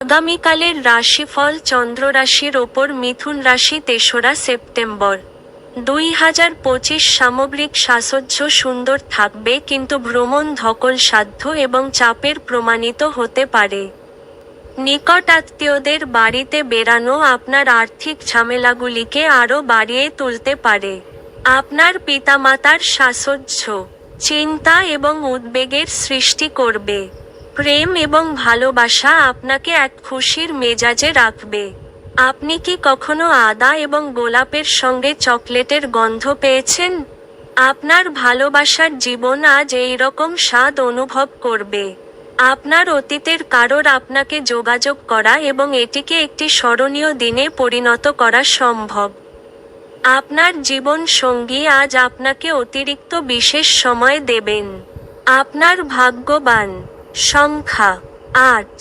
আগামীকালের রাশিফল চন্দ্র রাশির ওপর মিথুন রাশি তেসরা সেপ্টেম্বর। দুই হাজার পঁচিশ সামগ্রিক সাজসজ্জ সুন্দর থাকবে কিন্তু ভ্রমণ ধকল সাধ্য এবং চাপের প্রমাণিত হতে পারে। নিকট আত্মীয়দের বাড়িতে বেড়ানো আপনার আর্থিক ঝামেলাগুলিকে আরও বাড়িয়ে তুলতে পারে। আপনার পিতামাতার সাজসজ্জ, চিন্তা এবং উদ্বেগের সৃষ্টি করবে। প্রেম এবং ভালোবাসা আপনাকে এক খুশির মেজাজে রাখবে। আপনি কি কখনো আদা এবং গোলাপের সঙ্গে চকলেটের গন্ধ পেয়েছেন? আপনার ভালোবাসার জীবন আজ এই রকম স্বাদ অনুভব করবে। আপনার অতীতের কারোর আপনাকে যোগাযোগ করা এবং এটিকে একটি স্মরণীয় দিনে পরিণত করা সম্ভব। আপনার জীবন সঙ্গী আজ আপনাকে অতিরিক্ত বিশেষ সময় দেবেন। আপনার ভাগ্যবান। সংখ্যা আট।